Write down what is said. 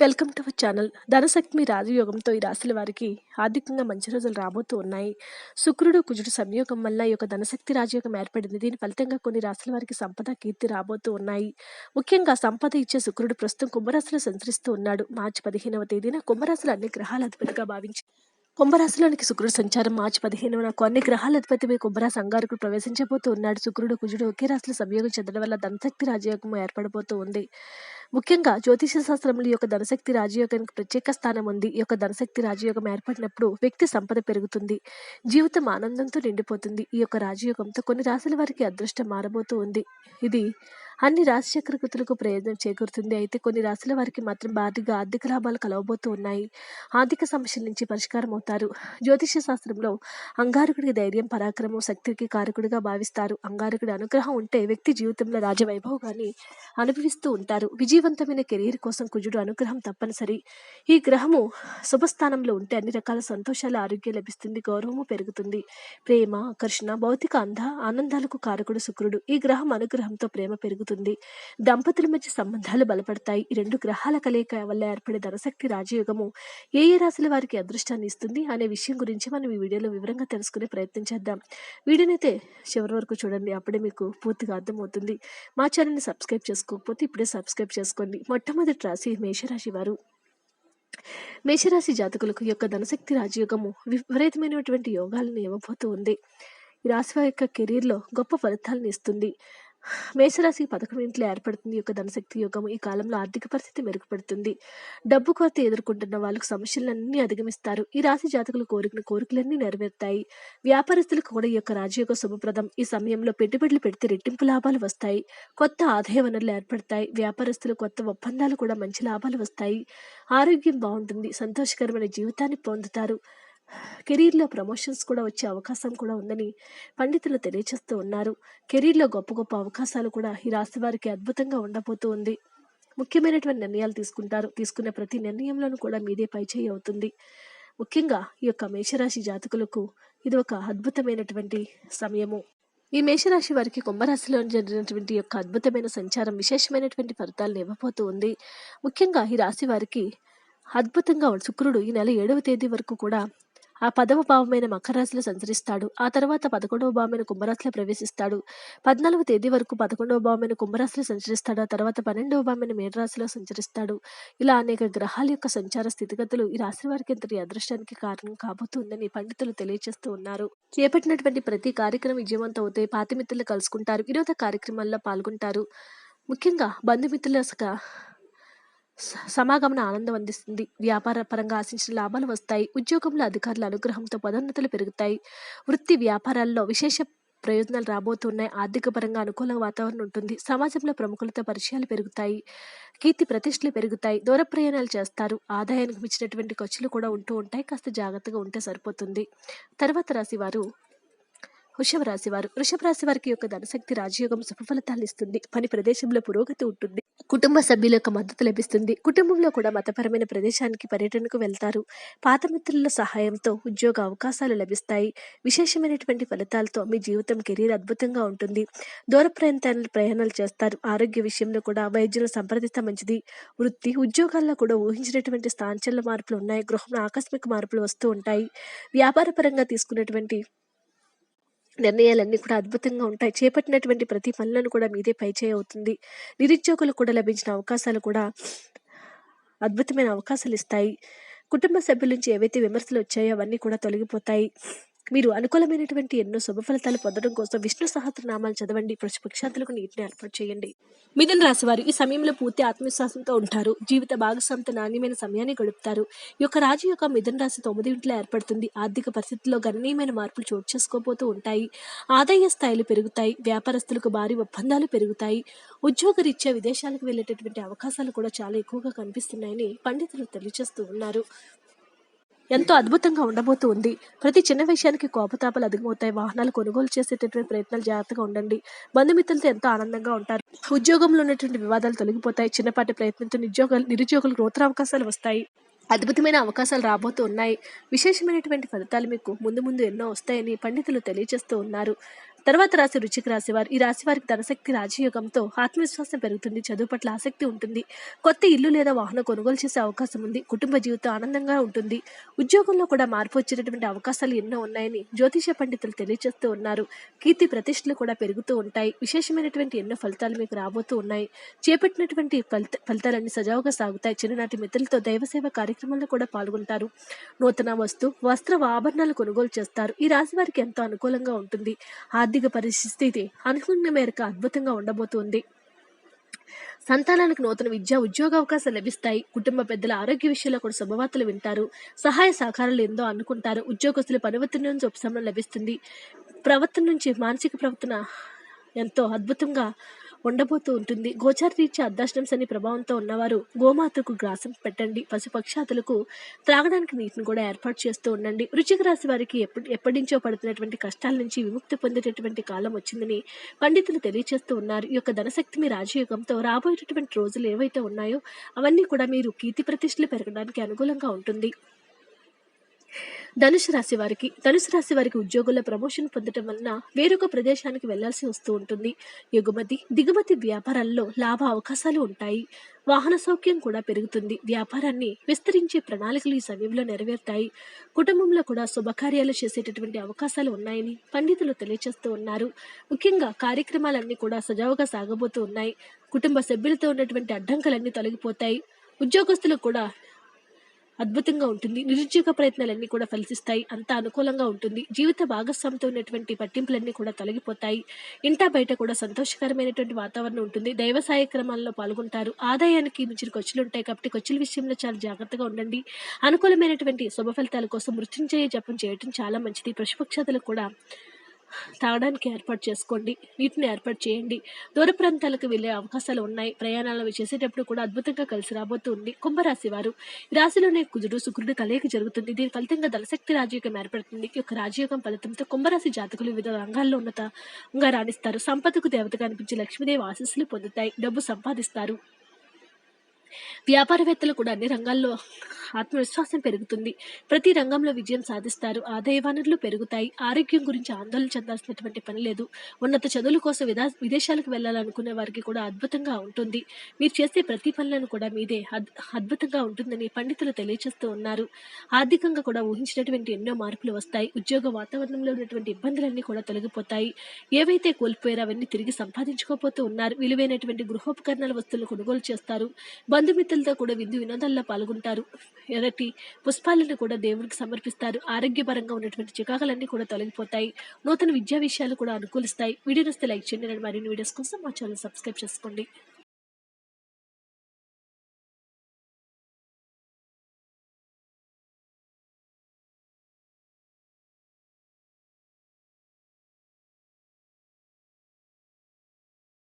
Welcome to our channel. ధనశక్తి రాజయోగంతో ఈ రాశుల వారికి ఆర్థికంగా మంచి రోజులు రాబోతూ ఉన్నాయి. శుక్రుడు కుజుడు సంయోగం వల్ల ఈ యొక్క ధనశక్తి రాజయోగం ఏర్పడింది. దీని ఫలితంగా కొన్ని రాశుల వారికి సంపద కీర్తి రాబోతూ ఉన్నాయి. ముఖ్యంగా సంపద ఇచ్చే శుక్రుడు ప్రస్తుతం కుంభరాశిలో సంచరిస్తూ ఉన్నాడు. మార్చి పదిహేనవ తేదీన కుంభరాశులు అన్ని గ్రహాల అధిపతిగా భావించి కుంభరాశిలోనికి శుక్రుడు సంచారం. మార్చి పదిహేనున కొన్ని గ్రహాల అధిపతి కుంభరాశి అంగారకుడు ప్రవేశించబోతూ ఉన్నాడు. శుక్రుడు కుజుడు ఒకే రాశిలో సంయోగం చెందడం వల్ల ధనశక్తి రాజయోగం ఏర్పడబోతూ ఉంది. ముఖ్యంగా జ్యోతిష శాస్త్రంలో ఈ యొక్క ధనశక్తి రాజయోగానికి ప్రత్యేక స్థానం ఉంది. ఈ యొక్క ధనశక్తి రాజయోగం ఏర్పడినప్పుడు వ్యక్తి సంపద పెరుగుతుంది. జీవితం ఆనందంతో నిండిపోతుంది. ఈ యొక్క రాజయోగంతో కొన్ని రాశుల వారికి అదృష్టం మారబోతూ ఉంది. ఇది అన్ని రాశిచక్ర కృతులకు ప్రయోజనం చేకూరుతుంది. అయితే కొన్ని రాశుల వారికి మాత్రం భారీగా ఆర్థిక లాభాలు కలవబోతూ ఉన్నాయి. ఆర్థిక సమస్యల నుంచి పరిష్కారం అవుతారు. జ్యోతిష శాస్త్రంలో అంగారకుడికి ధైర్యం పరాక్రమం శక్తికి కారకుడిగా భావిస్తారు. అంగారకుడి అనుగ్రహం ఉంటే వ్యక్తి జీవితంలో రాజవైభవాన్ని అనుభవిస్తూ ఉంటారు. విజయవంతమైన కెరీర్ కోసం కుజుడు అనుగ్రహం తప్పనిసరి. ఈ గ్రహము శుభస్థానంలో ఉంటే అన్ని రకాల సంతోషాలు ఆరోగ్యం లభిస్తుంది గౌరవము పెరుగుతుంది. ప్రేమ ఆకర్షణ భౌతిక అంద ఆనందాలకు కారకుడు శుక్రుడు. ఈ గ్రహం అనుగ్రహంతో ప్రేమ పెరుగుతుంది. దంపతుల మధ్య సంబంధాలు బలపడతాయి. ఈ రెండు గ్రహాల కలయిక వల్ల ఏర్పడే ధనశక్తి రాజయోగము ఏ ఏ రాశుల వారికి అదృష్టాన్ని ఇస్తుంది అనే విషయం గురించి మనం ఈ వీడియోలో వివరంగా తెలుసుకునే ప్రయత్నం చేద్దాం. వీడియోనైతే చివరి వరకు చూడండి. అప్పుడే మీకు పూర్తిగా అర్థమవుతుంది. మా ఛానల్ని సబ్స్క్రైబ్ చేసుకోకపోతే ఇప్పుడే సబ్స్క్రైబ్ చేసుకోండి. మొట్టమొదటి రాశి మేషరాశి వారు. మేషరాశి జాతకులకు యొక్క ధనశక్తి రాజయోగము విపరీతమైనటువంటి యోగాలను ఇవ్వబోతూ ఉంది. ఈ రాశి వారి యొక్క కెరీర్లో గొప్ప ఫలితాలను ఇస్తుంది. మేషరాశి పథకం ఇంట్లో ఏర్పడుతుంది. యొక్క ధనశక్తి యోగం ఈ కాలంలో ఆర్థిక పరిస్థితి మెరుగుపడుతుంది. డబ్బు కొరత ఎదుర్కొంటున్న వాళ్ళకు సమస్యలన్నీ అధిగమిస్తారు. ఈ రాశి జాతకులు కోరికన కోరికలన్నీ నెరవేరుతాయి. వ్యాపారస్తులకు కూడా ఈ యొక్క రాజయోగ శుభప్రదం. ఈ సమయంలో పెట్టుబడులు పెడితే రెట్టింపు లాభాలు వస్తాయి. కొత్త ఆదాయ వనరులు ఏర్పడతాయి. వ్యాపారస్తులు కొత్త ఒప్పందాలు కూడా మంచి లాభాలు వస్తాయి. ఆరోగ్యం బాగుంటుంది. సంతోషకరమైన జీవితాన్ని పొందుతారు. కెరీర్లో ప్రమోషన్స్ కూడా వచ్చే అవకాశం కూడా ఉందని పండితులు తెలియచేస్తూ ఉన్నారు. కెరీర్లో గొప్ప గొప్ప అవకాశాలు కూడా ఈ రాశి వారికి అద్భుతంగా ఉండబోతూ ఉంది. ముఖ్యమైనటువంటి నిర్ణయాలు తీసుకుంటారు. తీసుకునే ప్రతి నిర్ణయంలోనూ కూడా మీదే పైచేయి అవుతుంది. ముఖ్యంగా ఈ యొక్క మేషరాశి జాతకులకు ఇది ఒక అద్భుతమైనటువంటి సమయము. ఈ మేషరాశి వారికి కుంభరాశిలో జరిగినటువంటి యొక్క అద్భుతమైన సంచారం విశేషమైనటువంటి ఫలితాలను ఇవ్వబోతూ ఉంది. ముఖ్యంగా ఈ రాశి వారికి అద్భుతంగా శుక్రుడు ఈ నెల ఏడవ తేదీ వరకు కూడా ఆ పదవ భావమైన మకర రాశిలో సంచరిస్తాడు. ఆ తర్వాత పదకొండవ భావమైన కుంభరాశిలో ప్రవేశిస్తాడు. పద్నాలుగు తేదీ వరకు పదకొండవ భావమైన కుంభరాశిలో సంచరిస్తాడు. ఆ తర్వాత పన్నెండవ భావమైన మేడరాశిలో సంచరిస్తాడు. ఇలా అనేక గ్రహాల యొక్క సంచార స్థితిగతులు ఈ రాశి వారికి ఇంతటి అదృష్టానికి కారణం కాబోతుందని పండితులు తెలియజేస్తూ ఉన్నారు. చేపట్టినటువంటి ప్రతి కార్యక్రమం విజయవంతం అవుతాయి. పాతిమిత్రులు కలుసుకుంటారు. వినోద కార్యక్రమాల్లో పాల్గొంటారు. ముఖ్యంగా బంధుమిత్రుల సమాగమన ఆనందం అందిస్తుంది. వ్యాపార పరంగా ఆశించిన లాభాలు వస్తాయి. ఉద్యోగంలో అధికారుల అనుగ్రహంతో పదోన్నతులు పెరుగుతాయి. వృత్తి వ్యాపారాల్లో విశేష ప్రయోజనాలు రాబోతున్నాయి. ఆర్థిక పరంగా అనుకూల వాతావరణం ఉంటుంది. సమాజంలో ప్రముఖులతో పరిచయాలు పెరుగుతాయి. కీర్తి ప్రతిష్టలు పెరుగుతాయి. దూర ప్రయాణాలు చేస్తారు. ఆదాయానికి మించినటువంటి ఖర్చులు కూడా ఉంటూ ఉంటాయి. కాస్త జాగ్రత్తగా ఉంటే సరిపోతుంది. తర్వాత రాశి వారు వృషభ రాశి వారు. వృషభ రాశి వారికి యొక్క ధనశక్తి రాజయోగం శుభ ఇస్తుంది. పని ప్రదేశంలో పురోగతి ఉంటుంది. కుటుంబ సభ్యుల యొక్క మద్దతు లభిస్తుంది. కుటుంబంలో కూడా మతపరమైన ప్రదేశానికి పర్యటనకు వెళ్తారు. పాత మిత్రుల సహాయంతో ఉద్యోగ అవకాశాలు లభిస్తాయి. విశేషమైనటువంటి ఫలితాలతో మీ జీవితం కెరీర్ అద్భుతంగా ఉంటుంది. దూర ప్రయాణాలు ప్రయాణాలు చేస్తారు. ఆరోగ్య విషయంలో కూడా వైద్యులను సంప్రదిస్తే మంచిది. వృత్తి ఉద్యోగాల్లో కూడా ఊహించినటువంటి స్థాంచల మార్పులు ఉన్నాయి. గృహంలో ఆకస్మిక మార్పులు వస్తూ ఉంటాయి. వ్యాపార పరంగా తీసుకున్నటువంటి నిర్ణయాలన్నీ కూడా అద్భుతంగా ఉంటాయి. చేపట్టినటువంటి ప్రతి పనులను కూడా మీదే పైచేయి అవుతుంది. నిరుద్యోగులకు కూడా లభించిన అవకాశాలు కూడా అద్భుతమైన అవకాశాలు ఇస్తాయి. కుటుంబ సభ్యుల నుంచి ఏవైతే విమర్శలు వచ్చాయో అవన్నీ కూడా తొలగిపోతాయి. మీరు అనుకూలమైనటువంటి ఎన్నో శుభ ఫలితాలు పొందడం కోసం విష్ణు సహస్రనామాలు చదవండి. పక్షాతులకు నీటిని ఏర్పాటు చేయండి. మిథున రాశి వారు ఈ సమయంలో పూర్తి ఆత్మవిశ్వాసంతో ఉంటారు. జీవిత భాగస్వామితో నాణ్యమైన సమయాన్ని గడుపుతారు. ఈ యొక్క రాజు యొక్క మిథున రాశి తొమ్మిది ఇంట్లో ఏర్పడుతుంది. ఆర్థిక పరిస్థితుల్లో గణనీయమైన మార్పులు చోటు చేసుకోబోతూ ఉంటాయి. ఆదాయ స్థాయిలు పెరుగుతాయి. వ్యాపారస్తులకు భారీ ఒప్పందాలు పెరుగుతాయి. ఉద్యోగరీత్యా విదేశాలకు వెళ్ళేటటువంటి అవకాశాలు కూడా చాలా ఎక్కువగా కనిపిస్తున్నాయని పండితులు తెలియజేస్తూ ఉన్నారు. ఎంతో అద్భుతంగా ఉండబోతూ ఉంది ప్రతి చిన్న విషయానికి కోపతాపాలు అధికమవుతాయి వాహనాలు కొనుగోలు చేసేటటువంటి ప్రయత్నాలు జాగ్రత్తగా ఉండండి. బంధుమిత్రులతో ఎంతో ఆనందంగా ఉంటారు. ఉద్యోగంలో ఉన్నటువంటి వివాదాలు తొలగిపోతాయి. చిన్నపాటి ప్రయత్నంతో నిరుద్యోగాలు నిరుద్యోగులకు నూతన అవకాశాలు వస్తాయి. అద్భుతమైన అవకాశాలు రాబోతూ ఉన్నాయి. విశేషమైనటువంటి ఫలితాలు మీకు ముందు ముందు ఎన్నో వస్తాయని పండితులు తెలియజేస్తూ ఉన్నారు. తర్వాత రాశి రుచికి రాశివారు ఈ రాశి వారికి ధనశక్తి రాజయోగంతో ఆత్మవిశ్వాసం పెరుగుతుంది చదువు పట్ల ఆసక్తి ఉంటుంది. కొత్త ఇల్లు లేదా వాహనం కొనుగోలు చేసే అవకాశం ఉంది. కుటుంబ జీవితం ఆనందంగా ఉంటుంది. ఉద్యోగంలో కూడా మార్పు వచ్చేటటువంటి అవకాశాలు ఎన్నో ఉన్నాయని జ్యోతిష పండితులు తెలియజేస్తూ ఉన్నారు. కీర్తి ప్రతిష్టలు కూడా పెరుగుతూ ఉంటాయి. విశేషమైనటువంటి ఎన్నో ఫలితాలు మీకు రాబోతూ ఉన్నాయి. చేపట్టినటువంటి ఫలిత ఫలితాలన్నీ సజావుగా సాగుతాయి. చిన్ననాటి మిత్రులతో దైవసేవ కార్యక్రమంలో కూడా పాల్గొంటారు. నూతన వస్తు వస్త్ర ఆభరణాలు కొనుగోలు చేస్తారు. ఈ రాశి వారికి ఎంతో అనుకూలంగా ఉంటుంది. ఆర్థిక ఆర్థిక పరిస్థితి అనుకున్న మేరకు అద్భుతంగా ఉండబోతుంది. సంతానానికి నూతన విద్య ఉద్యోగ అవకాశాలు లభిస్తాయి. కుటుంబ పెద్దల ఆరోగ్య విషయంలో కూడా శుభవార్తలు వింటారు. సహాయ సహకారాలు ఎందో అనుకుంటారు. ఉద్యోగస్తుల పనివత్తుల నుంచి ఉపశమనం లభిస్తుంది. ప్రవర్తన నుంచి మానసిక ప్రవర్తన ఎంతో అద్భుతంగా ఉండబోతూ ఉంటుంది. గోచార రీత్యా అర్ధాష్టం శని ప్రభావంతో ఉన్నవారు గోమాతకు గ్రాసం పెట్టండి. పశుపక్షాతులకు త్రాగడానికి నీటిని కూడా ఏర్పాటు చేస్తూ ఉండండి. వృచ్చిక రాశి వారికి ఎప్పటి ఎప్పటి నుంచో పడుతున్నటువంటి కష్టాల నుంచి విముక్తి పొందేటటువంటి కాలం వచ్చిందని పండితులు తెలియజేస్తూ ఉన్నారు. ఈ యొక్క ధనశక్తి మీ రాజయోగంతో రాబోయేటటువంటి రోజులు ఏవైతే ఉన్నాయో అవన్నీ కూడా మీరు కీర్తి ప్రతిష్టలు పెరగడానికి అనుకూలంగా ఉంటుంది. ధనుసు రాశి వారికి ధనుసు రాశి వారికి ఉద్యోగుల ప్రమోషన్ పొందడం వలన వేరొక ప్రదేశానికి వెళ్ళాల్సి వస్తూ ఉంటుంది. ఎగుమతి దిగుమతి వ్యాపారాల్లో లాభ అవకాశాలు ఉంటాయి. వాహన సౌఖ్యం కూడా పెరుగుతుంది. వ్యాపారాన్ని విస్తరించే ప్రణాళికలు ఈ సమయంలో నెరవేరుతాయి. కుటుంబంలో కూడా శుభకార్యాలు చేసేటటువంటి అవకాశాలు ఉన్నాయని పండితులు తెలియజేస్తూ ఉన్నారు. ముఖ్యంగా కార్యక్రమాలన్నీ కూడా సజావుగా సాగబోతూ ఉన్నాయి. కుటుంబ సభ్యులతో ఉన్నటువంటి అడ్డంకులన్నీ తొలగిపోతాయి. ఉద్యోగస్తులకు కూడా అద్భుతంగా ఉంటుంది. నిరుద్యోగ ప్రయత్నాలన్నీ కూడా ఫలిస్తాయి. అంత అనుకూలంగా ఉంటుంది. జీవిత భాగస్వామితో ఉన్నటువంటి పట్టింపులన్నీ కూడా తొలగిపోతాయి. ఇంటా బయట కూడా సంతోషకరమైనటువంటి వాతావరణం ఉంటుంది. దైవ సాయక్రమాల్లో పాల్గొంటారు. ఆదాయానికి మించిన ఖర్చులు ఉంటాయి కాబట్టి ఖర్చుల విషయంలో చాలా జాగ్రత్తగా ఉండండి. అనుకూలమైనటువంటి శుభ ఫలితాల కోసం మృత్యుంజయ జపం చేయటం చాలా మంచిది. పశుపక్షాదులకు కూడా తాగడానికి ఏర్పాటు చేసుకోండి వీటిని ఏర్పాటు చేయండి. దూర ప్రాంతాలకు వెళ్ళే అవకాశాలు ఉన్నాయి. ప్రయాణాలు చేసేటప్పుడు కూడా అద్భుతంగా కలిసి రాబోతుంది. కుంభరాశి వారు ఈ రాశిలోనే కుజుడు శుక్రుడు కలయిక జరుగుతుంది. దీని ఫలితంగా దళశక్తి రాజయోగం ఏర్పడుతుంది. ఈ యొక్క రాజయోగం ఫలితంతో కుంభరాశి జాతకులు వివిధ రంగాల్లో ఉన్నతంగా రాణిస్తారు. సంపదకు దేవతగా అనిపించి లక్ష్మీదేవి ఆశీస్సులు పొందుతాయి. డబ్బు సంపాదిస్తారు. వ్యాపారవేత్తలు కూడా అన్ని రంగాల్లో ఆత్మవిశ్వాసం పెరుగుతుంది. ప్రతి రంగంలో విజయం సాధిస్తారు. ఆదాయ వనరులు పెరుగుతాయి. ఆరోగ్యం గురించి ఆందోళన చెందాల్సినటువంటి పని లేదు. ఉన్నత చదువుల కోసం విదా విదేశాలకు వెళ్ళాలనుకునే వారికి కూడా అద్భుతంగా ఉంటుంది. మీరు చేసే ప్రతి పనులను కూడా మీదే అద్భుతంగా ఉంటుందని పండితులు తెలియజేస్తూ ఉన్నారు. ఆర్థికంగా కూడా ఊహించినటువంటి ఎన్నో మార్పులు వస్తాయి. ఉద్యోగ వాతావరణంలో ఉన్నటువంటి ఇబ్బందులన్నీ కూడా తొలగిపోతాయి. ఏవైతే కోల్పోయారో అవన్నీ తిరిగి సంపాదించుకోపోతూ ఉన్నారు. విలువైనటువంటి గృహోపకరణాల వస్తువులు కొనుగోలు చేస్తారు. బంధుమిత్రులతో కూడా విందు వినోదాల్లో పాల్గొంటారు. ఎర్రటి పుష్పాలను కూడా దేవుడికి సమర్పిస్తారు. ఆరోగ్యపరంగా ఉన్నటువంటి చికాకులన్నీ కూడా తొలగిపోతాయి. నూతన విద్యా విషయాలు కూడా అనుకూలిస్తాయి. వీడియో నస్తే లైక్ చేయండి. మరిన్ని వీడియోస్ కోసం మా ఛానల్ సబ్స్క్రైబ్ చేసుకోండి.